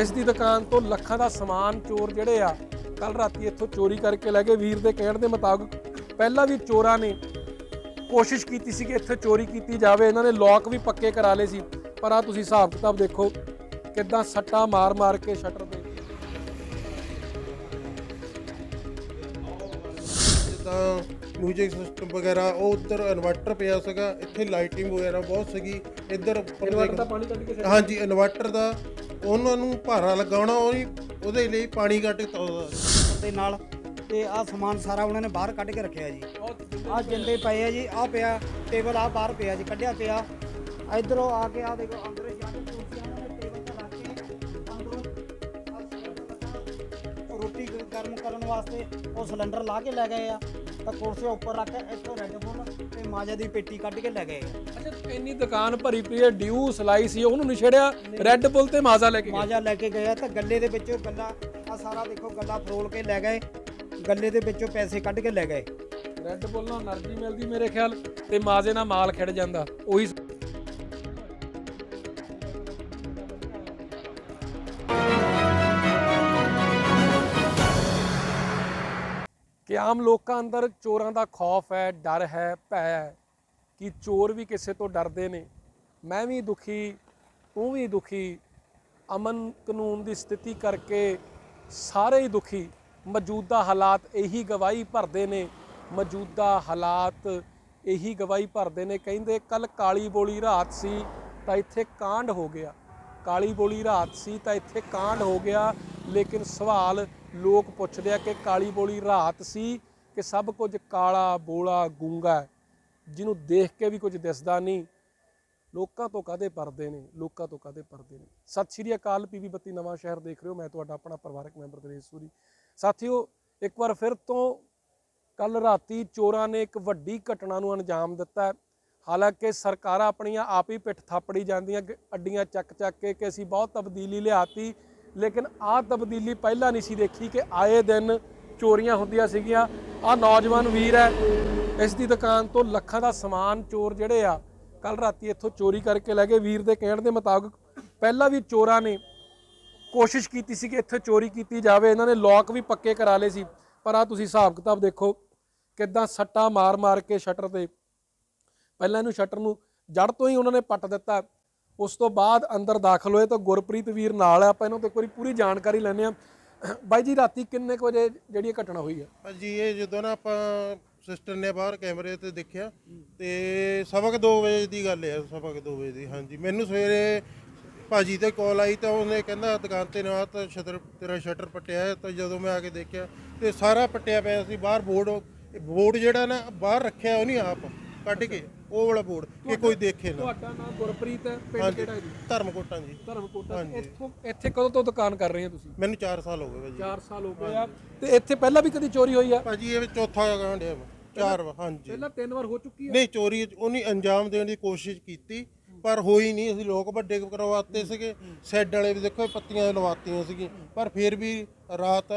ਇਸ ਦੀ ਦੁਕਾਨ ਤੋਂ ਲੱਖਾਂ ਦਾ ਸਮਾਨ ਚੋਰ ਜਿਹੜੇ ਆ ਕੱਲ ਰਾਤੀ ਇੱਥੋਂ ਚੋਰੀ ਕਰਕੇ ਲੈ ਗਏ। ਵੀਰ ਦੇ ਕਹਿਣ ਦੇ ਮੁਤਾਬਕ ਪਹਿਲਾਂ ਵੀ ਚੋਰਾਂ ਨੇ ਕੋਸ਼ਿਸ਼ ਕੀਤੀ ਸੀ ਕਿ ਇੱਥੇ ਚੋਰੀ ਕੀਤੀ ਜਾਵੇ। ਇਹਨਾਂ ਨੇ ਲੋਕ ਵੀ ਪੱਕੇ ਕਰਾ ਲਏ ਸੀ। ਪਰ ਆ ਤੁਸੀਂ ਹਿਸਾਬ ਕਿਤਾਬ ਦੇਖੋ ਕਿੱਦਾਂ ਸੱਟਾ ਮਾਰ ਮਾਰ ਕੇ ਸ਼ਟਰ ਤੇ ਜਿੱਦਾਂ ਮਿਊਜ਼ਿਕ ਸਿਸਟਮ ਵਗੈਰਾ ਉਹ ਉੱਧਰ ਇਨਵਰਟਰ ਪਿਆ ਸੀਗਾ। ਇੱਥੇ ਲਾਈਟਿੰਗ ਵਗੈਰਾ ਬਹੁਤ ਸੀਗੀ। ਇੱਧਰ ਹਾਂਜੀ ਇਨਵਰਟਰ ਦਾ ਉਹਨਾਂ ਨੂੰ ਭਾਰਾ ਲਗਾਉਣਾ ਉਹੀ ਉਹਦੇ ਲਈ ਪਾਣੀ ਕੱਢ ਤਾ ਦੇ ਨਾਲ ਤੇ ਆ ਸਮਾਨ ਸਾਰਾ ਉਹਨਾਂ ਨੇ ਬਾਹਰ ਕੱਢ ਕੇ ਰੱਖਿਆ ਜੀ। ਆ ਜਿੰਦੇ ਪਏ ਆ ਜੀ ਆ ਪਿਆ, ਟੇਬਲ ਆ ਬਾਹਰ ਪਿਆ ਜੀ, ਕੱਢਿਆ ਪਿਆ। ਇਧਰੋਂ ਆ ਕੇ ਆ ਦੇਖੋ, ਅੰਦਰ ਜਾ ਕੇ ਕੁਰਸੀਆਂ ਨੇ ਟੇਬਲ ਤੇ ਰੱਖ ਕੇ ਅੰਦਰੋਂ ਰੋਟੀ ਗਰਮ ਕਰਨ ਵਾਸਤੇ ਉਹ ਸਿਲੰਡਰ ਲਾ ਕੇ ਲੈ ਗਏ ਆ। ਤਾਂ ਕੁਰਸੀ ਉੱਪਰ ਰੱਖ ਕੇ ਇੱਥੋਂ ਰੈਡਫੋਨ ਤੇ ਮਾਜਾ ਦੀ ਪੇਟੀ ਕੱਢ ਕੇ ਲੈ ਗਏ। ਅੱਛਾ ਇੰਨੀ ਦੁਕਾਨ ਭਰੀ ਪਈ ਹੈ ਡਿਊ ਸਲਾਈ ਸੀ ਉਹਨੂੰ ਨਹੀਂ ਛੇੜਿਆ ਰੈੱਡ ਬੁੱਲ ਤੇ ਮਾਜ਼ਾ ਲੈ ਕੇ ਮਾਜਾ ਲੈ ਕੇ ਗਿਆ ਤਾਂ ਗੱਲੇ ਦੇ ਵਿੱਚ ਗੱਲਾ ਆ ਸਾਰਾ ਦੇਖੋ ਗੱਲਾ ਫਰੋਲ ਕੇ ਲੈ ਗਏ ਗੱਲੇ ਦੇ ਵਿੱਚੋਂ ਪੈਸੇ ਕੱਢ ਕੇ ਲੈ ਗਏ। ਰੈੱਡ ਬੁੱਲ ਨਾਲ એનર્ਜੀ ਮਿਲਦੀ ਮੇਰੇ ਖਿਆਲ ਤੇ ਮਾਜ਼ੇ ਨਾਲ ਮਾਲ ਖਿੜ ਜਾਂਦਾ ਉਹੀ ਆਮ ਲੋਕਾਂ ਅੰਦਰ ਚੋਰਾਂ ਦਾ ਖੌਫ ਹੈ, ਡਰ ਹੈ, ਭੈ ਹੈ ਕਿ ਚੋਰ ਵੀ ਕਿਸੇ ਤੋਂ ਡਰਦੇ ਨੇ। ਮੈਂ ਵੀ ਦੁਖੀ, ਤੂੰ ਵੀ ਦੁਖੀ, ਅਮਨ ਕਾਨੂੰਨ ਦੀ ਸਥਿਤੀ ਕਰਕੇ ਸਾਰੇ ਹੀ ਦੁਖੀ। ਮੌਜੂਦਾ ਹਾਲਾਤ ਇਹੀ ਗਵਾਹੀ ਭਰਦੇ ਨੇ, ਮੌਜੂਦਾ ਹਾਲਾਤ ਇਹੀ ਗਵਾਹੀ ਭਰਦੇ ਨੇ। ਕਹਿੰਦੇ ਕੱਲ ਕਾਲੀ ਬੋਲੀ ਰਾਤ ਸੀ, ਤਾਂ ਇੱਥੇ ਕਾਂਡ ਹੋ ਗਿਆ। ਕਾਲੀ ਬੋਲੀ ਰਾਤ ਸੀ ਤਾਂ ਇੱਥੇ ਕਾਂਡ ਹੋ ਗਿਆ, ਲੇਕਿਨ ਸਵਾਲ ਲੋਕ ਪੁੱਛਦੇ ਆ ਕਿ ਕਾਲੀ ਬੋਲੀ ਰਾਤ ਸੀ ਕਿ ਸਭ ਕੁਝ ਕਾਲਾ ਬੋਲਾ ਗੂੰਗਾ ਜਿਹਨੂੰ ਦੇਖ ਕੇ ਵੀ ਕੁਝ ਦਿਸਦਾ ਨਹੀਂ। ਲੋਕਾਂ ਤੋਂ ਕਾਦੇ ਪਰਦੇ ਨੇ? ਲੋਕਾਂ ਤੋਂ ਕਾਦੇ ਪਰਦੇ ਨੇ? ਸਤਿ ਸ਼੍ਰੀ ਅਕਾਲ ਪੀਵੀ ਬੱਤੀ ਨਵਾਂ ਸ਼ਹਿਰ ਦੇਖ ਰਹੇ ਹੋ। ਮੈਂ ਤੁਹਾਡਾ ਆਪਣਾ ਪਰਿਵਾਰਕ ਮੈਂਬਰ ਦਰੇਸ਼ ਸੂਰੀ। ਸਾਥੀਓ, ਇੱਕ ਵਾਰ ਫਿਰ ਤੋਂ ਕੱਲ ਰਾਤੀ ਚੋਰਾਂ ਨੇ ਇੱਕ ਵੱਡੀ ਘਟਨਾ ਨੂੰ ਅੰਜਾਮ ਦਿੱਤਾ ਹਾਲਾਂਕਿ ਸਰਕਾਰਾਂ ਆਪਣੀਆਂ ਆਪ ਹੀ ਪਿੱਠ ਥਾਪੜੀ ਜਾਂਦੀਆਂ ਗ- ਅੱਡੀਆਂ ਚੱਕ ਚੱਕ ਕੇ ਕਿ ਅਸੀਂ ਬਹੁਤ ਤਬਦੀਲੀ ਲਿਆਤੀ। ਲੇਕਿਨ ਆਹ ਤਬਦੀਲੀ ਪਹਿਲਾਂ ਨਹੀਂ ਸੀ ਦੇਖੀ ਕਿ ਆਏ ਦਿਨ ਚੋਰੀਆਂ ਹੁੰਦੀਆਂ ਸੀਗੀਆਂ। ਆਹ ਨੌਜਵਾਨ ਵੀਰ ਹੈ, ਇਸ ਦੀ ਦੁਕਾਨ ਤੋਂ ਲੱਖਾਂ ਦਾ ਸਮਾਨ ਚੋਰ ਜਿਹੜੇ ਆ ਕੱਲ ਰਾਤੀ ਇੱਥੋਂ ਚੋਰੀ ਕਰਕੇ ਲੈ ਗਏ। ਵੀਰ ਦੇ ਕਹਿਣ ਦੇ ਮੁਤਾਬਕ ਪਹਿਲਾਂ ਵੀ ਚੋਰਾਂ ਨੇ ਕੋਸ਼ਿਸ਼ ਕੀਤੀ ਸੀ ਕਿ ਇੱਥੇ ਚੋਰੀ ਕੀਤੀ ਜਾਵੇ। ਇਹਨਾਂ ਨੇ ਲੋਕ ਵੀ ਪੱਕੇ ਕਰਾ ਲਏ ਸੀ। ਪਰ ਆ ਤੁਸੀਂ ਹਿਸਾਬ ਕਿਤਾਬ ਦੇਖੋ, ਕਿੱਦਾਂ ਸੱਟਾ ਮਾਰ ਮਾਰ ਕੇ ਸ਼ਟਰ ਤੇ ਪਹਿਲਾਂ ਇਹਨੂੰ ਸ਼ਟਰ ਨੂੰ ਜੜ ਤੋਂ ਹੀ ਉਹਨਾਂ ਨੇ ਪੱਟ ਦਿੱਤਾ। ਉਸ ਤੋਂ ਬਾਅਦ ਅੰਦਰ ਦਾਖਲ ਹੋਏ ਤਾਂ ਗੁਰਪ੍ਰੀਤ ਵੀਰ ਨਾਲ ਆਪਾਂ ਇਹਨਾਂ ਤੋਂ ਇੱਕ ਵਾਰੀ ਪੂਰੀ ਜਾਣਕਾਰੀ ਲੈਣੇ ਆ ਬਾਈ ਜੀ, ਰਾਤੀ ਕਿੰਨੇ ਕੁ ਵਜੇ ਜਿਹੜੀ ਇਹ ਘਟਨਾ ਹੋਈ ਆ? ਭਾਜੀ ਇਹ ਜਦੋਂ ਨਾ ਆਪਾਂ ਸਿਸਟਰ ਨੇ ਬਾਹਰ ਕੈਮਰੇ ਤੇ ਦੇਖਿਆ, ਤੇ ਸਬਕ ਕੁ 2 ਵਜੇ ਦੀ ਗੱਲ ਹੈ ਸਬਕ ਕੁ 2 ਵਜੇ ਦੀ, ਹਾਂਜੀ। ਮੈਨੂੰ ਸਵੇਰੇ ਭਾਜੀ ਤੇ ਕਾਲ ਆਈ ਤਾਂ ਉਹਨੇ ਕਹਿੰਦਾ, ਦੁਕਾਨ ਤੇ ਨਾ ਤਾਂ ਸ਼ਟਰ, ਤੇਰਾ ਸ਼ਟਰ ਪੱਟਿਆ ਹੈ। ਤਾਂ ਜਦੋਂ ਮੈਂ ਆ ਕੇ ਦੇਖਿਆ, ਤੇ ਸਾਰਾ ਪੱਟਿਆ ਪਿਆ ਸੀ, ਬਾਹਰ ਬੋਰਡ ਬੋਰਡ ਜਿਹੜਾ ਨਾ, ਬਾਹਰ ਰੱਖਿਆ ਉਹ ਨਹੀਂ ਆਪ। ਕੱਢ ਕੇ ਉਹ ਵਾਲਾ ਬੋਰਡ ਕਿ ਕੋਈ ਦੇਖੇ ਨਾ। ਤੁਹਾਡਾ ਨਾਮ ਗੁਰਪ੍ਰੀਤ ਹੈ ਪਿੰਡ ਕਿਹੜਾ ਹੈ ਜੀ? ਧਰਮਕੋਟਾਂ ਜੀ। ਧਰਮਕੋਟਾ। ਇੱਥੋਂ ਇੱਥੇ ਕਦੋਂ ਤੋਂ ਦੁਕਾਨ ਕਰ ਰਹੇ ਹੋ ਤੁਸੀਂ? ਮੈਨੂੰ 4 ਸਾਲ ਹੋ ਗਏ ਭਾਜੀ 4 ਸਾਲ ਹੋ ਗਏ ਆ। ਤੇ ਇੱਥੇ ਪਹਿਲਾਂ ਵੀ ਕਦੀ ਚੋਰੀ ਹੋਈ ਆ? ਭਾਜੀ ਇਹ ਚੌਥਾ ਕਾਂਡ ਹੈ ਚਾਰ ਵਾਰ ਹਾਂਜੀ। ਪਹਿਲਾਂ ਤਿੰਨ ਵਾਰ ਹੋ ਚੁੱਕੀ ਆ? ਨਹੀਂ ਚੋਰੀ ਉਹਨੇ ਅੰਜਾਮ ਦੇਣ ਦੀ ਕੋਸ਼ਿਸ਼ ਕੀਤੀ ਪਰ ਹੋਈ ਨਹੀਂ। ਅਸੀਂ ਲੋਕ ਵੱਡੇ ਕਰਵਾਤੇ ਸੀਗੇ। ਸੈੱਡ ਵਾਲੇ ਵੀ ਦੇਖੋ ਪੱਤੀਆਂ ਲਵਾਤੀਆਂ ਸੀਗੀਆਂ। ਪਰ ਫਿਰ ਵੀ ਰਾਤ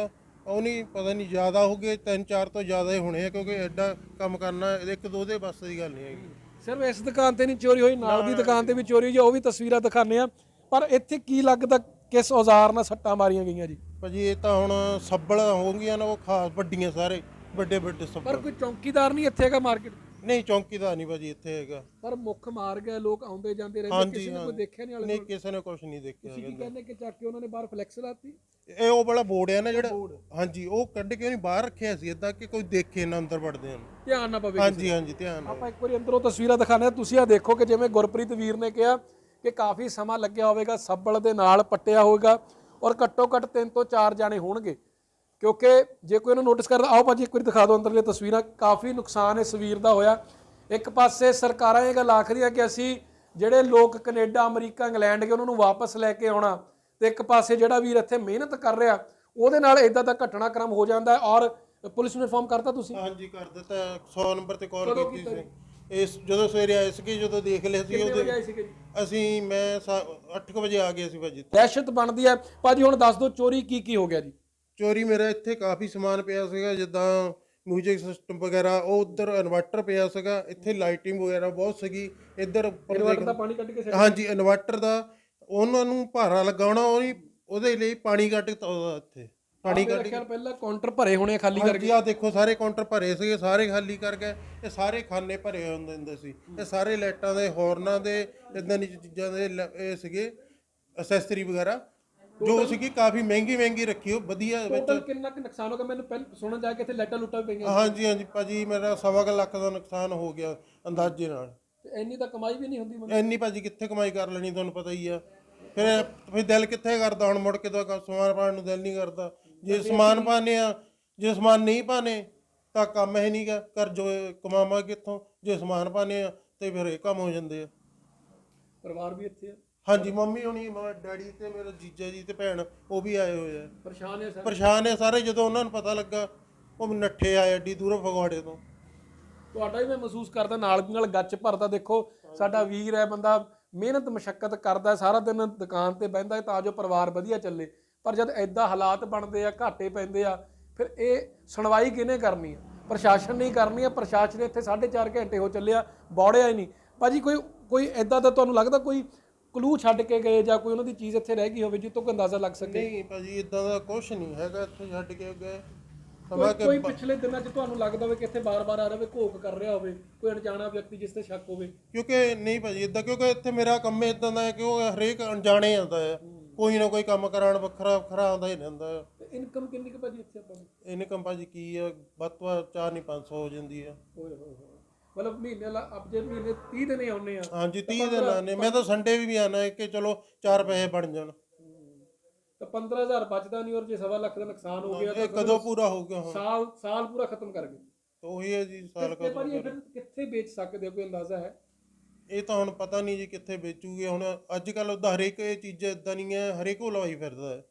ਉਹਨੀ ਪਤਾ ਨਹੀਂ ਜ਼ਿਆਦਾ ਹੋ ਗਏ ਤਿੰਨ ਚਾਰ ਤੋਂ ਜ਼ਿਆਦਾ ਹੀ ਹੋਣੇ ਆ ਕਿਉਂਕਿ ਐਡਾ ਕੰਮ ਕਰਨਾ ਇੱਕ ਦੋ ਦੇ ਬਸ ਦੀ ਗੱਲ ਨਹੀਂ ਹੈਗੀ। ਸਿਰਫ ਇਸ ਦੁਕਾਨ ਤੇ ਨਹੀਂ ਚੋਰੀ ਹੋਈ ਨਾਲ ਦੀ ਦੁਕਾਨ ਤੇ ਵੀ ਚੋਰੀ ਹੋਈ ਆ ਉਹ ਵੀ ਤਸਵੀਰਾਂ ਦਿਖਾਣੇ ਆ। ਪਰ ਇੱਥੇ ਕੀ ਲੱਗਦਾ ਕਿਸ ਔਜ਼ਾਰ ਨਾਲ ਸੱਟਾਂ ਮਾਰੀਆਂ ਗਈਆਂ ਜੀ? ਭਾਜੀ ਇਹ ਤਾਂ ਹੁਣ ਸੱਬਲ ਹੋਣਗੀਆਂ ਨਾ ਉਹ ਖਾਸ ਵੱਡੀਆਂ ਸਾਰੇ ਵੱਡੇ ਵੱਡੇ ਪਰ ਸੱਬਲ ਕੋਈ ਚੌਂਕੀਦਾਰ ਨਹੀਂ ਇੱਥੇ ਹੈਗਾ ਮਾਰਕੀਟ ਨਹੀਂ ਚੌਂਕੀਦਾਰ ਨਹੀਂ ਭਾਜੀ ਇੱਥੇ ਹੈਗਾ। ਪਰ ਮੁੱਖ ਮਾਰ ਗਏ ਲੋਕ ਆਉਂਦੇ ਜਾਂਦੇ ਰਹਿੰਦੇ ਕਿਸੇ ਨੇ ਹਾਂ ਕੋਈ ਦੇਖਿਆ ਨਹੀਂ ਕਿਸੇ ਨੇ ਕੁਝ ਨਹੀਂ ਦੇਖਿਆ ਤੁਸੀਂ ਕੀ ਕਹਿੰਦੇ। ਕਿ ਚੱਕ ਕੇ ਉਹਨਾਂ ਨੇ ਬਾਹਰ ਫਲੈਕਸ ਲਾਤੀ? ਇਹ ਉਹ ਵਾਲਾ ਬੋਰਡ ਹੈ ਨਾ ਜਿਹੜਾ ਹਾਂਜੀ ਉਹ ਕੱਢ ਕੇ ਉਹਨੇ ਬਾਹਰ ਰੱਖਿਆ ਸੀ ਇਦਾਂ ਕਿ ਕੋਈ ਦੇਖੇ ਨਾ ਅੰਦਰ ਵੜਦੇ ਹਨ। ਧਿਆਨ ਨਾ ਪਵੇ ਹਾਂਜੀ ਹਾਂਜੀ ਧਿਆਨ ਨਾਲ। ਆਪਾਂ ਇੱਕ ਵਾਰੀ ਅੰਦਰੋਂ ਤਸਵੀਰਾਂ ਦਿਖਾਣੇ ਆ ਤੁਸੀਂ ਆ ਦੇਖੋ ਕਿ ਜਿਵੇਂ ਗੁਰਪ੍ਰੀਤ ਵੀਰ ਨੇ ਕਿਹਾ ਕਿ ਕਾਫੀ ਸਮਾਂ ਲੱਗਿਆ ਹੋਵੇਗਾ ਸੱਬਲ ਦੇ ਨਾਲ ਪੱਟਿਆ ਹੋਵੇਗਾ ਔਰ ਘੱਟੋ ਘੱਟ ਤਿੰਨ ਤੋਂ ਚਾਰ ਜਾਣੇ ਹੋਣਗੇ। ਕਿਉਂਕਿ ਜੇ ਕੋਈ ਇਹਨੂੰ ਨੋਟਿਸ ਕਰਦਾ ਆਓ ਭਾਜੀ ਇੱਕ ਵਾਰੀ ਦਿਖਾ ਦਿਓ ਅੰਦਰਲੇ ਤਸਵੀਰਾਂ ਕਾਫੀ ਨੁਕਸਾਨ ਇਸ ਵੀਰ ਦਾ ਹੋਇਆ। ਇੱਕ ਪਾਸੇ ਸਰਕਾਰਾਂ ਇਹ ਗੱਲ ਆਖਦੀਆਂ ਕਿ ਅਸੀਂ ਜਿਹੜੇ ਲੋਕ ਕੈਨੇਡਾ ਅਮਰੀਕਾ ਇੰਗਲੈਂਡ ਗਏ ਉਹਨਾਂ ਨੂੰ ਵਾਪਸ ਲੈ ਕੇ ਆਉਣਾ। ਤੇ ਇੱਕ ਪਾਸੇ ਜਿਹੜਾ ਵੀਰ ਇੱਥੇ ਮਿਹਨਤ ਕਰ ਰਿਹਾ ਉਹਦੇ ਨਾਲ ਇਦਾਂ ਦਾ ਘਟਨਾਕ੍ਰਮ ਹੋ ਜਾਂਦਾ ਹੈ ਔਰ ਪੁਲਿਸ ਨੂੰ ਇਨਫੋਰਮ ਕਰਤਾ ਤੁਸੀਂ? ਹਾਂਜੀ ਕਰ ਦਿੱਤਾ। 100 ਨੰਬਰ ਤੇ ਕਾਲ ਕੀਤੀ ਸੀ। ਇਸ ਜਦੋਂ ਸਵੇਰੇ ਆਏ ਸੀਗੇ ਜਦੋਂ ਦੇਖ ਲਿਆ ਸੀ ਉਹਦੇ ਅਸੀਂ ਮੈਂ 8 ਵਜੇ ਆ ਗਏ ਸੀ ਭਾਜੀ ਦਹਿਸ਼ਤ ਬਣਦੀ ਹੈ। ਭਾਜੀ ਹੁਣ ਦੱਸ ਦਿਓ ਚੋਰੀ ਕੀ ਕੀ ਹੋ ਗਿਆ ਜੀ? ਚੋਰੀ ਮੇਰਾ ਇੱਥੇ ਕਾਫੀ ਸਮਾਨ ਪਿਆ ਸੀਗਾ ਜਿੱਦਾਂ ਮਿਊਜ਼ਿਕ ਸਿਸਟਮ ਵਗੈਰਾ ਉਹ ਉੱਧਰ ਇਨਵਰਟਰ ਪਿਆ ਸੀਗਾ ਇੱਥੇ ਲਾਈਟਿੰਗ ਵਗੈਰਾ ਬਹੁਤ ਸੀਗੀ ਇੱਧਰ ਉੱਪਰ ਇਨਵਰਟਰ ਦਾ ਪਾਣੀ ਕੱਢ ਕੇ ਸਿੱਟ- ਹਾਂਜੀ ਇਨਵਰਟਰ ਦਾ ਉਹਨਾਂ ਨੂੰ ਭਾਰਾ ਲਗਾਉਣਾ ਉਹੀ ਉਹਦੇ ਲਈ ਪਾਣੀ ਕੱਢ ਤਾ ਇੱਥੇ ਪਾਣੀ ਕੱਢ ਖਿਆਲ ਪਹਿਲਾਂ ਕਾਊਂਟਰ ਭਰੇ ਹੋਣੇ ਆ ਖਾਲੀ ਕਰਕੇ। ਆ ਦੇਖੋ ਸਾਰੇ ਕਾਊਂਟਰ ਭਰੇ ਸੀਗੇ ਸਾਰੇ ਖਾਲੀ ਕਰ ਗਏ ਇਹ ਸਾਰੇ ਖਾਨੇ ਭਰੇ ਹੁੰਦੇ ਹੁੰਦੇ ਸੀ। ਇਹ ਸਾਰੇ ਲਾਈਟਾਂ ਦੇ ਹਾਰਨਾਂ ਦੇ ਇਦਾਂ ਦੀ ਚੀਜ਼ਾਂ ਦੇ ਲ- ਇਹ ਸੀਗੇ ਅਸੈਸਰੀ ਵਗੈਰਾ। ਜੋ ਸੀਗੀ ਕਾਫੀ ਮਹਿੰਗੀ ਮਹਿੰਗੀ ਰੱਖੀ ਉਹ ਵਧੀਆ ਵਿੱਚ। ਟੋਟਲ ਕਿੰਨਾ ਕੁ ਨੁਕਸਾਨ ਹੋ ਗਿਆ? ਮੈਨੂੰ ਪਹਿਲਾਂ ਸੁਣਨ ਜਾ ਕੇ ਇੱਥੇ ਲਾਈਟਾਂ ਲੁੱਟਾਂ ਵੀ ਪਈਆਂ। ਹਾਂਜੀ ਹਾਂਜੀ ਭਾਜੀ ਮੇਰਾ ਸਵਾ ਕੁ ਲੱਖ ਦਾ ਨੁਕਸਾਨ ਹੋ ਗਿਆ ਅੰਦਾਜ਼ੇ ਨਾਲ। ਤੇ ਇੰਨੀ ਤਾਂ ਕਮਾਈ ਵੀ ਨਹੀਂ ਹੁੰਦੀ ਮੈਨੂੰ। ਇੰਨੀ ਭਾਜੀ ਕਿੱਥੇ ਕਮਾਈ ਕਰ ਲੈਣੀ ਤੁਹਾਨੂੰ ਪਤਾ ਹੀ ਆ। ਫਿਰ ਫਿਰ ਦਿਲ ਕਿੱਥੇ ਕਰਦਾ ਹੁਣ ਮੁੜ ਕੇ ਤਾਂ ਕ- ਸਮਾਨ ਪਾਣ ਨੂੰ ਦਿਲ ਨਹੀਂ ਕਰਦਾ। ਜੇ ਸਮਾਨ ਪਾਣੇ ਆ ਜੇ ਸਮਾਨ ਨਹੀਂ ਪਾਣੇ ਤਾਂ ਕੰਮ ਹੈ ਨਹੀਂਗਾ ਕਰ ਜੋ ਕਮਾਵਾਂ ਕਿੱਥੋਂ? ਜੇ ਸਮਾਨ ਪਾਣੇ ਆ ਤੇ ਫਿਰ ਇਹ ਕੰਮ ਹੋ ਜਾਂਦੇ ਆ। ਪਰਿਵਾਰ ਵੀ ਇੱਥੇ ਆ। ਹਾਂਜੀ ਮੰਮੀ ਹੋਣੀ ਮੇਰਾ ਡੈਡੀ ਤੇ ਮੇਰਾ ਜੀਜਾ ਜੀ ਤੇ ਭੈਣ ਉਹ ਵੀ ਆਏ ਹੋਏ ਆ। ਪਰੇਸ਼ਾਨ ਹੈ ਸਰ? ਪਰੇਸ਼ਾਨ ਆ ਸਾਰੇ ਜਦੋਂ ਉਹਨਾਂ ਨੂੰ ਪਤਾ ਲੱਗਾ ਉਹ ਨੱਠੇ ਆਏ ਐਡੀ ਦੂਰੋਂ ਫਗਵਾੜੇ ਤੋਂ। ਤੁਹਾਡਾ ਵੀ ਮੈਂ ਮਹਿਸੂਸ ਕਰਦਾ ਨਾਲ ਦੀ ਨਾਲ ਗੱਚ ਭਰਦਾ ਦੇਖੋ ਸਾਡਾ ਵੀਰ ਹੈ ਬੰਦਾ ਮਿਹਨਤ ਮਸ਼ੱਕਤ ਕਰਦਾ ਹੈ, ਸਾਰਾ ਦਿਨ ਦੁਕਾਨ ਤੇ ਬਹਿੰਦਾ ਹੈ ਤਾਂ ਜੋ ਪਰਿਵਾਰ ਵਧੀਆ ਚੱਲੇ। ਪਰ ਜਦ ਐਦਾਂ ਹਾਲਾਤ ਬਣਦੇ ਆ ਘਾਟੇ ਪੈਂਦੇ ਆ ਫਿਰ ਇਹ ਸੁਣਵਾਈ ਕਿਹਨੇ ਕਰਨੀ ਆ? ਪ੍ਰਸ਼ਾਸਨ ਨਹੀਂ ਕਰਨੀ ਆ ਪ੍ਰਸ਼ਾਸਨ ਇੱਥੇ 4.5 ਘੰਟੇ ਹੋ ਚੱਲਿਆ ਬੌੜਿਆ ਹੀ ਨਹੀਂ। ਭਾਜੀ ਕੋਈ ਕੋਈ ਐਦਾਂ ਦਾ ਤੁਹਾਨੂੰ ਲੱਗਦਾ ਕੋਈ ਕਲੂ ਛੱਡ ਕੇ ਗਏ ਜਾਂ ਕੋਈ ਉਹਨਾਂ ਦੀ ਚੀਜ਼ ਇੱਥੇ ਰਹਿ ਗਈ ਹੋਵੇ ਜਿੱਤੋਂ ਕੋਈ ਅੰਦਾਜ਼ਾ ਲੱਗ ਸਕੇ। ਨਹੀਂ ਭਾਜੀ ਇਦਾਂ ਦਾ ਕੁਝ ਨਹੀਂ ਹੈਗਾ ਇੱਥੇ ਛੱਡ ਕੇ ਗਏ ਕੋਈ ਕਿ ਪਿਛਲੇ ਦਿਨਾਂ 'ਚ ਤੁਹਾਨੂੰ ਲੱਗਦਾ ਹੋਵੇ ਕਿ ਇੱਥੇ ਬਾਰ-ਬਾਰ ਆ ਰਿਹਾ ਘੋਕ ਕਰ ਰਿਹਾ ਹੋਵੇ ਕੋਈ ਅਣਜਾਣਾ ਵਿਅਕਤੀ ਜਿਸ ਤੇ ਸ਼ੱਕ ਹੋਵੇ? ਕਿਉਂਕਿ ਨਹੀਂ ਭਾਜੀ ਇਦਾਂ ਕਿਉਂਕਿ ਇੱਥੇ ਮੇਰਾ ਕੰਮ ਇਦਾਂ ਦਾ ਹੈ ਕਿ ਉਹ ਹਰੇਕ ਅਣਜਾਣੇ ਆਉਂਦਾ ਹੈ। ਕੋਈ ਨਾ ਕੋਈ ਕੰਮ ਕਰਾਉਣ ਵੱਖਰਾ ਵੱਖਰਾ ਆਉਂਦਾ ਹੀ ਰਹਿੰਦਾ ਹੈ। ਤੇ ਇਨਕਮ ਕਿੰਨੀ ਕੁ ਭਾਜੀ ਇੱਥੇ ਆਪਾਂ ਨੂੰ? ਇਨਕਮ ਭਾਜੀ ਕੀ ਹੈ ਵੱਧ ਤੋਂ ਵੱਧ ਚਾਰ ਨਹੀਂ 500 ਹੋ ਜਾਂਦੀ ਹੈ। ਓਏ ਹੋਏ ਹੋਏ। ਮਤਲਬ ਮਹੀਨੇ ਲਾ ਅਬ ਜੇ ਮਹੀਨੇ 30 ਦਿਨ ਹੀ ਆਉਨੇ ਆ ਹਾਂਜੀ 30 ਦਿਨ ਆਨੇ ਮੈਂ ਤਾਂ ਸੰਡੇ ਵੀ ਵੀ ਆਣਾ ਹੈ ਕਿ ਚਲੋ ਚਾਰ ਪੈਸੇ ਬਣ ਜਾਣ। ਤਾਂ 15000 ਬਚਦਾ ਨਹੀਂ ਔਰ ਜੇ ਸਵਾ ਲੱਖ ਦਾ ਨੁਕਸਾਨ ਹੋ ਗਿਆ ਇਹ ਕਦੋਂ ਪੂਰਾ ਹੋਊਗਾ ਹੁਣ? ਸਾਲ ਸਾਲ ਪੂਰਾ ਖਤਮ ਕਰ ਗਏ। ਤਾਂ ਉਹੀ ਹੈ ਜੀ ਸਾਲ ਤੇ ਕਦੋਂ ਭਾਜੀ ਇਹ ਫਿਰ ਕਿੱਥੇ ਵੇਚ ਸਕਦੇ ਹੋ ਕੋਈ ਅੰਦਾਜ਼ਾ ਹੈ? ਇਹ ਤਾਂ ਹੁਣ ਪਤਾ ਨਹੀਂ ਜੀ ਕਿੱਥੇ ਵੇਚੂਗੇ। ਹੁਣ ਅੱਜ ਕੱਲ ਉਹਦਾ ਹਰੇਕ ਇਹ ਚੀਜ਼ਾਂ ਇਦਾਂ ਨਹੀਂ ਹੈ ਹਰੇਕ ਉਹ ਲਵਾਈ ਫਿਰਦਾ ਹੈ।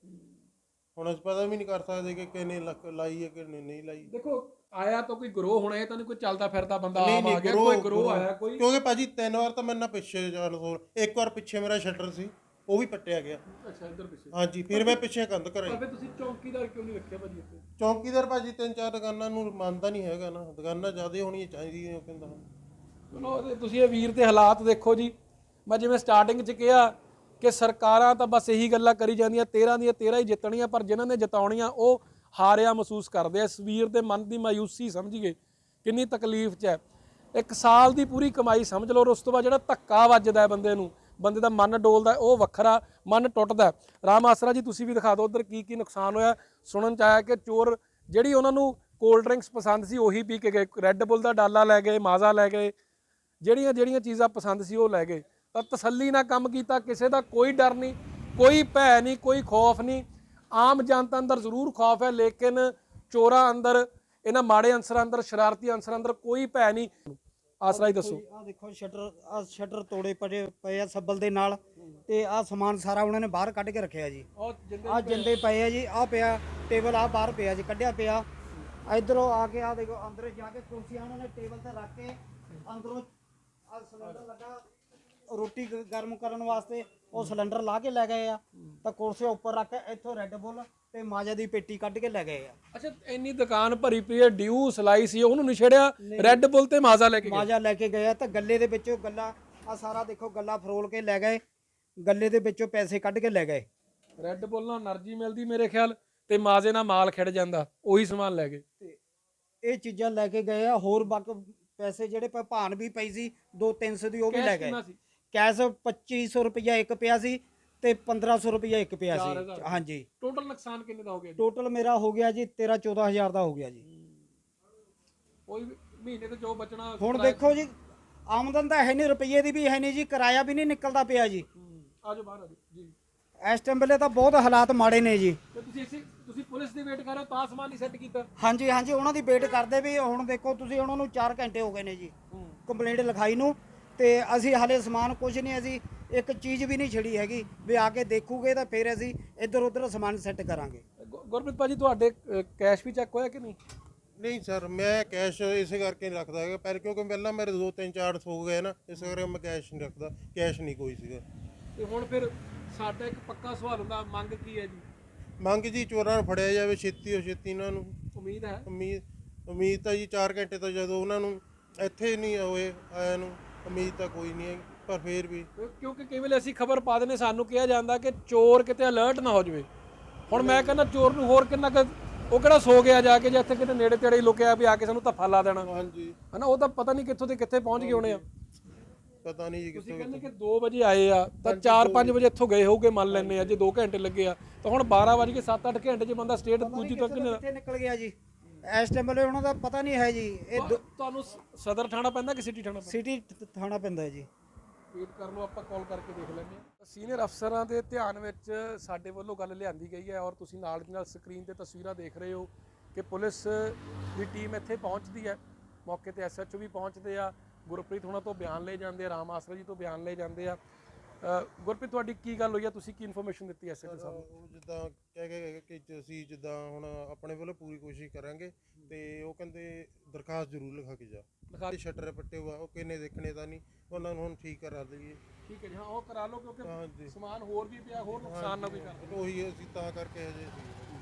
ਹੁਣ ਅਸੀਂ ਪਤਾ ਵੀ ਨਹੀਂ ਕਰ ਸਕਦੇ ਕਿ ਕਿੰਨੇ ਲੱਖ ਲਾਈ ਹੈ ਕਿ ਨਹੀਂ ਲਾਈ। ਦੇਖੋ ਆਇਆ ਤਾਂ ਕੋਈ ਗਰੋਹ ਹੋਣਾ ਇਹ ਤਾਂ ਨਹੀਂ ਕੋਈ ਚੱਲਦਾ ਫਿਰਦਾ ਬੰਦਾ ਆਮ ਆ ਗਿਆ ਕੋਈ ਗਰੋਹ ਆਇਆ ਕੋਈ। ਕਿਉਂਕਿ ਭਾਜੀ ਤਿੰਨ ਵਾਰ ਤਾਂ ਮੇਰੇ ਨਾਲ ਪਿੱਛੇ ਜਾਣ ਤੋਂ ਇੱਕ ਵਾਰ ਪਿੱਛੇ ਮੇਰਾ ਸ਼ਟਰ ਸੀ ਉਹ ਵੀ ਪੱਟਿਆ ਗਿਆ। ਅੱਛਾ ਇੱਧਰ ਪਿੱਛੇ। ਹਾਂਜੀ ਫਿਰ ਮੈਂ ਪਿੱਛੇ ਕੰਧ ਕਰਾਈ। ਪਰ ਫਿਰ ਤੁਸੀਂ ਚੌਕੀਦਾਰ ਕਿਉਂ ਨਹੀਂ ਰੱਖਿਆ ਭਾਜੀ ਇੱਥੇ? ਚੌਕੀਦਾਰ ਭਾਜੀ ਤਿੰਨ ਚਾਰ ਦੁਕਾਨਾਂ ਨੂੰ ਮੰਨਦਾ ਨਹੀਂ ਹੈਗਾ ਨਾ ਦੁਕਾਨਾਂ ਜ਼ਿਆਦਾ ਹੋਣੀਆਂ ਚਾਹੀਦੀਆਂ ਉਹ ਕਹਿੰਦਾ। ਚਲੋ ਤੁਸੀਂ ਇਹ ਵੀਰ ਦੇ ਹਾਲਾਤ ਦੇਖੋ ਜੀ। ਮੈਂ ਜਿਵੇਂ ਸਟਾਰਟਿੰਗ 'ਚ ਕਿਹਾ ਕਿ ਸਰਕਾਰਾਂ ਤਾਂ ਬਸ ਇਹੀ ਗੱਲਾਂ ਕਰੀ ਜਾਂਦੀਆਂ 13 ਦੀਆਂ 13 ਹੀ ਜਿੱਤਣੀਆਂ ਪਰ ਜਿਨ੍ਹਾਂ ਨੇ ਜਿਤਾਉਣੀਆਂ ਉਹ ਹਾਰਿਆ ਮਹਿਸੂਸ ਕਰਦੇ ਆ। ਇਸ ਵੀਰ ਦੇ ਮਨ ਦੀ ਮਾਯੂਸੀ ਸਮਝੀਏ, ਕਿੰਨੀ ਤਕਲੀਫ 'ਚ ਹੈ। ਇੱਕ ਸਾਲ ਦੀ ਪੂਰੀ ਕਮਾਈ ਸਮਝ ਲਓ ਔਰ ਉਸ ਤੋਂ ਬਾਅਦ ਜਿਹੜਾ ਧੱਕਾ ਵੱਜਦਾ ਬੰਦੇ ਨੂੰ, ਬੰਦੇ ਦਾ ਮਨ ਡੋਲਦਾ ਉਹ ਵੱਖਰਾ ਮਨ ਟੁੱਟਦਾ ਰਾਮ ਆਸਰਾ ਜੀ, ਤੁਸੀਂ ਵੀ ਦਿਖਾ ਦਿਓ ਉਧਰ ਕੀ ਕੀ ਨੁਕਸਾਨ ਹੋਇਆ। ਸੁਣਨ ਚ ਆਇਆ ਕਿ ਚੋਰ ਜਿਹੜੀ ਉਹਨਾਂ ਨੂੰ ਕੋਲਡ ਡਰਿੰਕਸ ਪਸੰਦ ਸੀ, ਉਹੀ ਪੀ ਕੇ ਗਏ। ਰੈੱਡ ਬੁੱਲ ਦਾ ਡਾਲਾ ਲੈ ਗਏ, ਮਾਜ਼ਾ ਲੈ ਗਏ। ਜਿਹੜੀਆਂ ਜਿਹੜੀਆਂ ਚੀਜ਼ਾਂ ਪਸੰਦ ਸੀ, ਉਹ ਲੈ ਗਏ। ਤਾਂ ਤਸੱਲੀ ਨਾਲ ਕੰਮ ਕੀਤਾ, ਕਿਸੇ ਦਾ ਕੋਈ ਡਰ ਨਹੀਂ, ਕੋਈ ਭੈ ਨਹੀਂ, ਕੋਈ ਖੌਫ ਨਹੀਂ। ਆਮ ਜਨਤਾ ਅੰਦਰ ਜ਼ਰੂਰ ਖੌਫ ਹੈ ਲੇਕਿਨ ਚੋਰਾਂ ਅੰਦਰ ਇਹਨਾਂ ਮਾੜੇ ਅਨਸਰਾਂ ਅੰਦਰ ਸ਼ਰਾਰਤੀ ਅਨਸਰਾਂ ਅੰਦਰ ਕੋਈ ਭੈ ਨਹੀਂ। ਆਸਰਾ ਹੀ ਦੱਸੋ। ਆ ਦੇਖੋ ਸ਼ਟਰ ਆ ਸ਼ਟਰ ਤੋੜੇ ਪਏ ਪਏ ਆ ਸੱਬਲ ਦੇ ਨਾਲ ਤੇ ਆ ਸਮਾਨ ਸਾਰਾ ਉਹਨਾਂ ਨੇ ਬਾਹਰ ਕੱਢ ਕੇ ਰੱਖਿਆ ਜੀ। ਆ ਜਿੰਦੇ ਪਏ ਆ। ਜੀ ਆ ਪਿਆ ਟੇਬਲ ਆ ਬਾਹਰ ਪਿਆ ਜੀ ਕੱਢਿਆ ਪਿਆ। ਇਧਰੋਂ ਆ ਕੇ ਆ ਦੇਖੋ ਅੰਦਰ ਜਾ ਕੇ ਕੁਰਸੀਆਂ ਉਹਨਾਂ ਨੇ ਟੇਬਲ ਤੇ ਰੱਖ ਕੇ ਅੰਦਰੋਂ ਆ ਸਿਲੰਡਰ ਲੱਗਾ। ਰੋਟੀ ਗਰਮ ਕਰਨ ਵਾਸਤੇ ਉਹ ਸਿਲੰਡਰ ਲਾ ਕੇ ਲੈ ਗਏ ਆ। ਤਾਂ ਕੁਰਸੀ ਉੱਪਰ ਰੱਖ ਇੱਥੋਂ ਰੈੱਡ ਬੁੱਲ ਤੇ ਮਾਜਾ ਦੀ ਪੇਟੀ ਕੱਢ ਕੇ ਲੈ ਗਏ ਆ। ਅੱਛਾ ਇੰਨੀ ਦੁਕਾਨ ਭਰੀ ਪਈ ਹੈ ਡਿਊ ਸਲਾਈ ਸੀ ਉਹਨੂੰ ਨਹੀਂ ਛੜਿਆ ਰੈੱਡ ਬੁੱਲ ਤੇ ਮਾਜ਼ਾ ਲੈ ਕੇ ਮਾਜਾ ਲੈ ਕੇ ਗਏ ਤਾਂ ਗੱਲੇ ਦੇ ਵਿੱਚੋਂ ਗੱਲਾ ਆ ਸਾਰਾ ਦੇਖੋ ਗੱਲਾ ਫਰੋਲ ਕੇ ਲੈ ਗਏ ਗੱਲੇ ਦੇ ਵਿੱਚੋਂ ਪੈਸੇ ਕੱਢ ਕੇ ਲੈ ਗਏ। ਰੈੱਡ ਬੁੱਲ ਨਾਲ એનર્ਜੀ ਮਿਲਦੀ ਮੇਰੇ ਖਿਆਲ ਤੇ ਮਾਜ਼ੇ ਨਾਲ ਮਾਲ ਖਿੜ ਜਾਂਦਾ ਉਹੀ ਸਮਾਨ ਲੈ ਗਏ। ਇਹ ਚੀਜ਼ਾਂ ਲੈ ਕੇ ਗਏ ਆ ਹੋਰ ਬਾਕੀ ਪੈਸੇ ਜਿਹੜੇ ਭਾਨ ਵੀ ਪਈ ਸੀ 2-300 ਦੀ ਉਹ ਵੀ ਲੈ ਗਏ। ਕੈਸ਼ 2500 ਰੁਪਇਆ ਇੱਕ ਪਿਆ ਸੀ ਤੇ 1500 ਰੁਪਇਆ ਇੱਕ ਪਿਆ ਚਾਰ ਸੀ ਹਜ਼ਾਰ। ਹਾਂਜੀ। ਟੋਟਲ ਨੁਕਸਾਨ ਕਿੰਨੇ ਦਾ ਹੋ ਗਿਆ ਜੀ? ਟੋਟਲ ਮੇਰਾ ਹੋ ਗਿਆ ਜੀ 13 14000 ਦਾ ਹੋ ਗਿਆ ਜੀ। ਕੋਈ ਵੀ ਮਹੀਨੇ ਤੇ ਜੋ ਬਚਣਾ ਹੁਣ ਦੇਖੋ ਜੀ ਆਮਦਨ ਤਾਂ ਹੈ ਨਹੀਂ ਰੁਪਈਏ ਦੀ ਵੀ ਹੈ ਨਹੀਂ ਜੀ ਕਿਰਾਇਆ ਵੀ ਨਹੀਂ ਨਿਕਲਦਾ ਪਿਆ ਜੀ। ਆਜੋ ਬਾਹਰ ਆਜੋ ਜੀ। ਇਸ ਟਾਈਮ ਵੇਲੇ ਤਾਂ ਬਹੁਤ ਹਾਲਾਤ ਮਾੜੇ ਨੇ ਜੀ। ਤੇ ਤੁਸੀਂ ਇਸੇ ਤੁਸੀਂ ਪੁਲਿਸ ਦੀ ਵੇਟ ਕਰ ਰਹੇ ਹੋ ਤਾਂ ਸਮਾਨ ਨਹੀਂ ਸੈੱਟ ਕੀਤਾ। ਹਾਂਜੀ ਹਾਂਜੀ ਉਹਨਾਂ ਦੀ ਵੇਟ ਕਰਦੇ ਵੀ ਹੁਣ ਦੇਖੋ ਤੁਸੀਂ ਉਹਨਾਂ ਨੂੰ 4 ਘੰਟੇ ਹੋ ਗਏ ਨੇ ਜੀ। ਕੰਪਲੇਂਟ ਲਿਖਾਈ ਨੂੰ ਤੇ ਅਸੀਂ ਹਾਲੇ ਸਮਾਨ ਕੁਝ ਨਹੀਂ ਅਸੀਂ ਇੱਕ ਚੀਜ਼ ਵੀ ਨਹੀਂ ਛੜੀ ਹੈਗੀ ਵੀ ਆ ਕੇ ਦੇਖੂਗੇ ਤਾਂ ਫਿਰ ਅਸੀਂ ਇੱਧਰ ਉੱਧਰ ਸਮਾਨ ਸੈੱਟ ਕਰਾਂਗੇ। ਗੁ- ਗੁਰਪ੍ਰੀਤ ਭਾਜੀ ਤੁਹਾਡੇ ਕੈਸ਼ ਵੀ ਚੈੱਕ ਹੋਇਆ ਕਿ ਨਹੀਂ? ਨਹੀਂ ਸਰ ਮੈਂ ਕੈਸ਼ ਇਸੇ ਕਰਕੇ ਨਹੀਂ ਰੱਖਦਾ ਹੈਗਾ ਪਰ ਕਿਉਂਕਿ ਪਹਿਲਾਂ ਮੇਰੇ 2 3 4 ਹੋ ਗਏ ਨਾ ਇਸ ਕਰਕੇ ਮੈਂ ਕੈਸ਼ ਨਹੀਂ ਰੱਖਦਾ ਕੈਸ਼ ਨਹੀਂ ਕੋਈ ਸੀਗਾ। ਤੇ ਹੁਣ ਫਿਰ ਸਾਡਾ ਇੱਕ ਪੱਕਾ ਸਵਾਲ ਹੁੰਦਾ ਮੰਗ ਕੀ ਹੈ ਜੀ? ਮੰਗ ਜੀ ਚੋਰਾਂ ਨੂੰ ਫੜਿਆ ਜਾਵੇ ਛੇਤੀ ਹੋ ਛੇਤੀ ਇਹਨਾਂ ਨੂੰ। ਉਮੀਦ ਹੈ? ਉਮੀਦ ਉਮੀਦ ਤਾਂ ਜੀ 4 ਘੰਟੇ ਤੋਂ ਜਦੋਂ ਉਹਨਾਂ ਨੂੰ ਇੱਥੇ ਨਹੀਂ ਹੋਏ ਆਇਆ ਨੂੰ। ਉਮੀਦ ਤਾਂ ਕੋਈ ਨਹੀਂ ਹੈ ਪਰ ਫੇਰ ਵੀ। ਕਿਉਂਕਿ ਕਈ ਵੇਲੇ ਅਸੀਂ ਖਬਰ ਪਾ ਦਿੰਦੇ ਸਾਨੂੰ ਕਿਹਾ ਜਾਂਦਾ ਕਿ ਚੋਰ ਕਿਤੇ ਅਲਰਟ ਨਾ ਹੋ ਜਾਵੇ। ਹੁਣ ਮੈਂ ਕਹਿੰਦਾ ਚੋਰ ਨੂੰ ਹੋਰ ਕਿੰਨਾ ਕੁ ਉਹ ਕਿਹੜਾ ਸੋ ਗਿਆ ਜਾ ਕੇ ਜੇ ਇੱਥੇ ਕਿਤੇ ਨੇੜੇ ਤੇੜੇ ਹੀ ਲੁਕਿਆ ਵੀ ਆ ਕੇ ਸਾਨੂੰ ਧੱਫਾ ਲਾ ਦੇਣਾ। ਹਾਂਜੀ। ਹਨਾ ਉਹ ਤਾਂ ਪਤਾ ਨਹੀਂ ਕਿੱਥੋਂ ਤੇ ਕਿੱਥੇ ਪਹੁੰਚ ਗਏ ਹੋਣੇ ਆ। ਪਤਾ ਨਹੀਂ ਜੀ ਤੁਸੀਂ ਕਿੱਥੋਂ ਕਹਿੰਦੇ ਕਿ 2 ਵਜੇ ਆਏ ਆ ਤਾਂ 4-5 ਵਜੇ। ਇੱਥੋਂ ਗਏ ਹੋਊਗੇ ਮੰਨ ਲੈਂਦੇ ਆ ਜੇ 2 ਘੰਟੇ ਲੱਗੇ ਆ। ਤਾਂ ਹੁਣ 12 ਵਜੇ ਕੇ 7-8 ਘੰਟੇ 'ਚ ਬੰਦਾ ਸਟੇਟ ਦੂਜੀ ਤੱਕ ਕਿੱਥੇ ਨਿਕਲ ਗਿਆ ਜੀ। ਇਸ ਟਾਈਮ ਵੇਲੇ ਉਹਨਾਂ ਦਾ ਪਤਾ ਨਹੀਂ ਹੈ ਜੀ। ਇਹ ਦਾ ਤੁਹਾਨੂੰ ਸ- ਸਦਰ ਥਾਣਾ ਪੈਂਦਾ ਕਿ ਸਿਟੀ ਥਾਣਾ ਪੈਂਦਾ? ਸਿਟੀ ਥਾਣਾ ਪੈਂਦਾ ਹੈ ਜੀ। ਵੇਟ ਕਰ ਲਓ ਆਪਾਂ ਕਾਲ ਕਰਕੇ ਦੇਖ ਲੈਂਦੇ ਹਾਂ। ਸੀਨੀਅਰ ਅਫਸਰਾਂ ਦੇ ਧਿਆਨ ਵਿੱਚ ਸਾਡੇ ਵੱਲੋਂ ਗੱਲ ਲਿਆਂਦੀ ਗਈ ਹੈ ਔਰ ਤੁਸੀਂ ਨਾਲ ਦੀ ਨਾਲ ਸਕਰੀਨ ਤੇ ਤਸਵੀਰਾਂ ਦੇਖ ਰਹੇ ਹੋ ਕਿ ਪੁਲਿਸ ਦੀ ਟੀਮ ਇੱਥੇ ਪਹੁੰਚਦੀ ਹੈ। ਮੌਕੇ ਤੇ ਐਸਐਚਓ ਵੀ ਪਹੁੰਚਦੇ ਆ ਗੁਰਪ੍ਰੀਤ ਹੁਣਾਂ ਤੋਂ ਬਿਆਨ ਲਏ ਜਾਂਦੇ ਆ ਰਾਮ ਆਸਰਾ ਜੀ ਤੋਂ ਬਿਆਨ ਲਏ ਜਾਂਦੇ ਆ। ਗੁਰਪ੍ਰੀਤ ਤੁਹਾਡੀ ਕੀ ਗੱਲ ਹੋਈ ਆ? ਤੁਸੀਂ ਕੀ ਇਨਫੋਰਮੇਸ਼ਨ ਦਿੱਤੀ ਐਸਐਚਓ ਸਾਹਿਬ ਨੂੰ? ਉਹ ਜਿੱਦਾਂ ਕਹਿ ਗਏ ਕਿ ਜ- ਅਸੀਂ ਜਿੱਦਾਂ ਹੁਣ ਆਪਣੇ ਵੱਲੋਂ ਪੂਰੀ ਕੋਸ਼ਿਸ਼ ਕਰਾਂਗੇ ਤੇ ਉਹ ਕਹਿੰਦੇ ਦਰਖਾਸਤ ਜ਼ਰੂਰ ਲਿਖਾ ਕੇ ਜਾ। ਲਿਖਾ- ਸ਼ਟਰ ਪੱਟੇ ਹੋਆ ਉਹ ਕਿੰਨੇ ਦੇਖਣੇ ਤਾਂ ਨਹੀਂ ਉਹਨਾਂ ਨੂੰ ਹੁਣ ਠੀਕ ਕਰਾ ਦਈਏ। ਠੀਕ ਹੈ ਜੀ ਹਾਂ ਉਹ ਕਰਾ ਲਓ ਕਿਉਂਕਿ ਸਮਾਨ ਹੋਰ ਵੀ ਪਿਆ ਹੋਰ ਨੁਕਸਾਨ ਨਾ ਕੋਈ ਕਰ ਉਹੀ ਅਸੀਂ ਤਾਂ ਕਰਕੇ ਹਜੇ ਸੀ।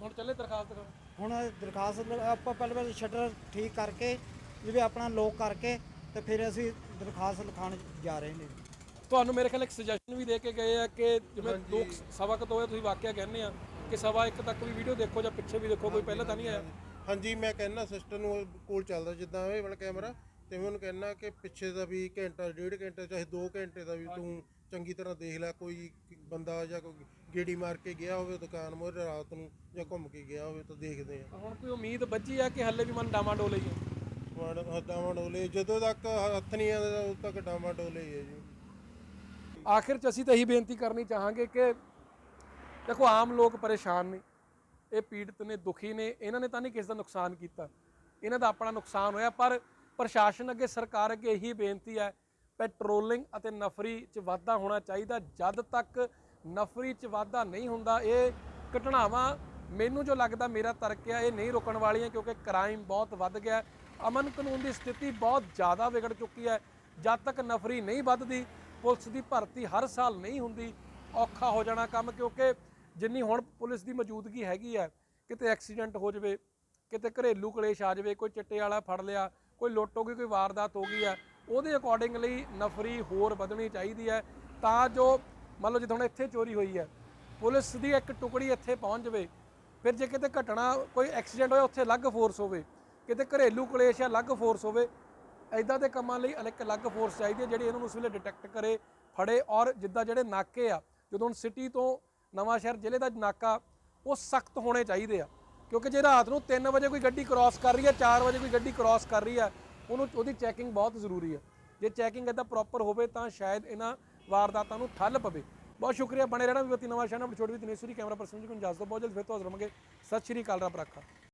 ਹੁਣ ਚੱਲੇ ਦਰਖਾਸਤ ਕਰੋ ਹੁਣ ਦਰਖਾਸਤ ਆਪਾਂ ਪਹਿਲੇ ਪਹਿਲੇ ਸ਼ਟਰ ਠੀਕ ਕਰਕੇ ਜਿਵੇਂ ਆਪਣਾ ਲੋਕ ਕਰਕੇ ਤੇ ਫਿਰ ਅਸੀਂ ਦਰਖਾਸਤ ਲਿਖਾਉਣ ਜਾ ਰਹੇ ਨੇ। ਤੁਹਾਨੂੰ ਮੇਰੇ ਖਿਆਲ ਇੱਕ ਸੁਜੈਸ਼ਨ ਵੀ ਦੇ ਕੇ ਗਏ ਆ ਕਿ ਜਿਵੇਂ ਦੋ ਕੁ ਸਵਾ ਕੁ ਤੋਂ ਹੋਏ ਤੁਸੀਂ ਵਾਕਿਆ ਕਹਿੰਦੇ ਆ ਕਿ ਸਵਾ ਇੱਕ ਤੱਕ ਵੀ ਵੀਡੀਓ ਦੇਖੋ ਜਾਂ ਪਿੱਛੇ ਵੀ ਦੇਖੋ ਕੋਈ ਪਹਿਲਾਂ ਤਾਂ ਨਹੀਂ ਆਇਆ? ਹਾਂਜੀ। ਮੈਂ ਕਹਿੰਦਾ ਸਿਸਟਰ ਨੂੰ ਕੋਲ ਚੱਲਦਾ ਜਿੱਦਾਂ ਇਹ ਵਾਲਾ ਕੈਮਰਾ ਤੇ ਮੈਂ ਉਹਨੂੰ ਕਹਿੰਦਾ ਕਿ ਪਿੱਛੇ ਦਾ ਵੀ ਘੰਟਾ ਡੇਢ ਘੰਟਾ ਚਾਹੇ 2 ਘੰਟੇ ਦਾ ਵੀ ਤੂੰ ਚੰਗੀ ਤਰ੍ਹਾਂ ਦੇਖ ਲੈ ਕੋਈ ਬੰਦਾ ਜਾਂ ਕੋਈ ਗੇੜੀ ਮਾਰ ਕੇ ਗਿਆ ਹੋਵੇ ਦੁਕਾਨ ਮੋਰੇ ਰਾਤ ਨੂੰ ਜਾਂ ਘੁੰਮ ਕੇ ਗਿਆ ਹੋਵੇ ਤਾਂ ਦੇਖਦੇ ਆ। ਹੁਣ ਕੋਈ ਉਮੀਦ ਬੱਝੀ ਆ ਕਿ ਹੱਲੇ ਵੀ ਮਨ ਡਾਮਾ ਡੋਲੇ ਆ? ਮਨ ਹੱਦਾਂ ਡੋਲੇ ਜਦੋਂ ਤੱਕ ਹੱਥ ਨਹੀਂ ਆਉਂਦਾ ਉਦੋਂ ਤੱਕ ਡਾਮਾ ਡੋਲੇ ਹੀ ਹੈ ਜੀ। ਆਖਿਰ ਚ ਅਸੀਂ ਤਾਂ ਇਹੀ ਬੇਨਤੀ ਕਰਨੀ ਚਾਹਾਂਗੇ ਕਿ ਦੇਖੋ, ਆਮ ਲੋਕ ਪਰੇਸ਼ਾਨ ਨੇ, ਇਹ ਪੀੜਤ ਨੇ, ਦੁਖੀ ਨੇ, ਇਹਨਾਂ ਨੇ ਤਾਂ ਨਹੀਂ ਕਿਸੇ ਦਾ ਨੁਕਸਾਨ ਕੀਤਾ। ਇਹਨਾਂ ਦਾ ਆਪਣਾ ਨੁਕਸਾਨ ਹੋਇਆ, ਪਰ ਪ੍ਰਸ਼ਾਸਨ ਅੱਗੇ, ਸਰਕਾਰ ਅੱਗੇ ਇਹੀ ਬੇਨਤੀ ਹੈ, ਪੈਟਰੋਲਿੰਗ ਅਤੇ ਨਫਰੀ 'ਚ ਵਾਧਾ ਹੋਣਾ ਚਾਹੀਦਾ। ਜਦ ਤੱਕ ਨਫਰੀ 'ਚ ਵਾਧਾ ਨਹੀਂ ਹੁੰਦਾ, ਇਹ ਘਟਨਾਵਾਂ ਮੈਨੂੰ ਜੋ ਲੱਗਦਾ, ਮੇਰਾ ਤਰਕ ਆ, ਇਹ ਨਹੀਂ ਰੁਕਣ ਵਾਲੀਆਂ, ਕਿਉਂਕਿ ਕ੍ਰਾਈਮ ਬਹੁਤ ਵੱਧ ਗਿਆ। ਅਮਨ ਕਾਨੂੰਨ ਦੀ ਸਥਿਤੀ ਬਹੁਤ ਜ਼ਿਆਦਾ ਵਿਗੜ ਚੁੱਕੀ ਹੈ। ਜਦ ਤੱਕ ਨਫਰੀ ਨਹੀਂ ਵੱਧਦੀ ਪੁਲਿਸ ਦੀ ਭਰਤੀ ਹਰ ਸਾਲ ਨਹੀਂ ਹੁੰਦੀ, ਔਖਾ ਹੋ ਜਾਣਾ ਕੰਮ, ਕਿਉਂਕਿ ਜਿੰਨੀ ਹੁਣ ਪੁਲਿਸ ਦੀ ਮੌਜੂਦਗੀ ਹੈਗੀ ਹੈ, ਕਿਤੇ ਐਕਸੀਡੈਂਟ ਹੋ ਜਾਵੇ, ਕਿਤੇ ਘਰੇਲੂ ਕਲੇਸ਼ ਆ ਜਾਵੇ, ਕੋਈ ਚਿੱਟੇ ਵਾਲਾ ਫੜ ਲਿਆ, ਕੋਈ ਲੁੱਟ ਹੋ ਗਈ, ਕੋਈ ਵਾਰਦਾਤ ਹੋ ਗਈ ਹੈ, ਉਹਦੇ ਅਕੋਰਡਿੰਗਲੀ ਨਫਰੀ ਹੋਰ ਵਧਣੀ ਚਾਹੀਦੀ ਹੈ, ਤਾਂ ਜੋ ਮੰਨ ਲਓ ਜਿੱਦਾਂ ਹੁਣ ਇੱਥੇ ਚੋਰੀ ਹੋਈ ਹੈ, ਪੁਲਿਸ ਦੀ ਇੱਕ ਟੁਕੜੀ ਇੱਥੇ ਪਹੁੰਚ ਜਾਵੇ, ਫਿਰ ਜੇ ਕਿਤੇ ਘਟਨਾ, ਕੋਈ ਐਕਸੀਡੈਂਟ ਹੋਇਆ, ਉੱਥੇ ਅਲੱਗ ਫੋਰਸ ਹੋਵੇ, ਕਿਤੇ ਘਰੇਲੂ ਕਲੇਸ਼ ਆ ਅਲੱਗ ਫੋਰਸ ਹੋਵੇ ਐਦਾਂ ਦੇ ਕੰਮਾਂ ਲਈ ਅਲੱਗ ਅਲੱਗ ਫੋਰਸ ਚਾਹੀਦੀ ਹੈ ਜਿਹੜੀ ਇਹਨਾਂ ਨੂੰ ਉਸ ਵੇਲੇ ਡਿਟੈਕਟ ਕਰੇ, ਫੜੇ ਔਰ ਜਿੱਦਾਂ ਜਿਹੜੇ ਨਾਕੇ ਆ, ਜਦੋਂ ਹੁਣ ਸਿਟੀ ਤੋਂ ਨਵਾਂ ਸ਼ਹਿਰ, ਜ਼ਿਲ੍ਹੇ ਦਾ ਨਾਕਾ, ਉਹ ਸਖਤ ਹੋਣੇ ਚਾਹੀਦੇ ਆ। ਕਿਉਂਕਿ ਜੇ ਰਾਤ ਨੂੰ 3 ਵਜੇ ਕੋਈ ਗੱਡੀ ਕ੍ਰਾਸ ਕਰ ਰਹੀ ਹੈ 4 ਵਜੇ ਕੋਈ ਗੱਡੀ ਕ੍ਰਾਸ ਕਰ ਰਹੀ ਹੈ, ਉਹਨੂੰ ਉਹਦੀ ਚੈਕਿੰਗ ਬਹੁਤ ਜ਼ਰੂਰੀ ਹੈ ਜੇ ਚੈਕਿੰਗ ਇਦਾਂ ਪ੍ਰੋਪਰ ਹੋਵੇ ਤਾਂ ਸ਼ਾਇਦ ਇਹਨਾਂ ਵਾਰਦਾਤਾਂ ਨੂੰ ਠੱਲ ਪਵੇ। ਬਹੁਤ ਸ਼ੁਕਰੀਆ, ਬਣੇ ਰਹਿਣਾ ਵਿਵਤੀ ਨਵਾਂ ਸ਼ਹਿਰ ਨਾਲ, ਛੋਟੀ ਵੀ ਦਿਨੇਸ਼ਵਰੀ ਕੈਮਰਾ ਪਰਸਨ ਜੀ ਨੂੰ ਇਜਾਜ਼ਤ ਦਿਓ ਬਹੁਤ ਜਲਦ ਫਿਰ ਤੋਂ ਹਾਜ਼ਰ ਹੋਵਾਂਗੇ ਸਤਿ ਸ਼੍ਰੀ ਅਕਾਲ, ਰੱਬ ਰੱਖਾ।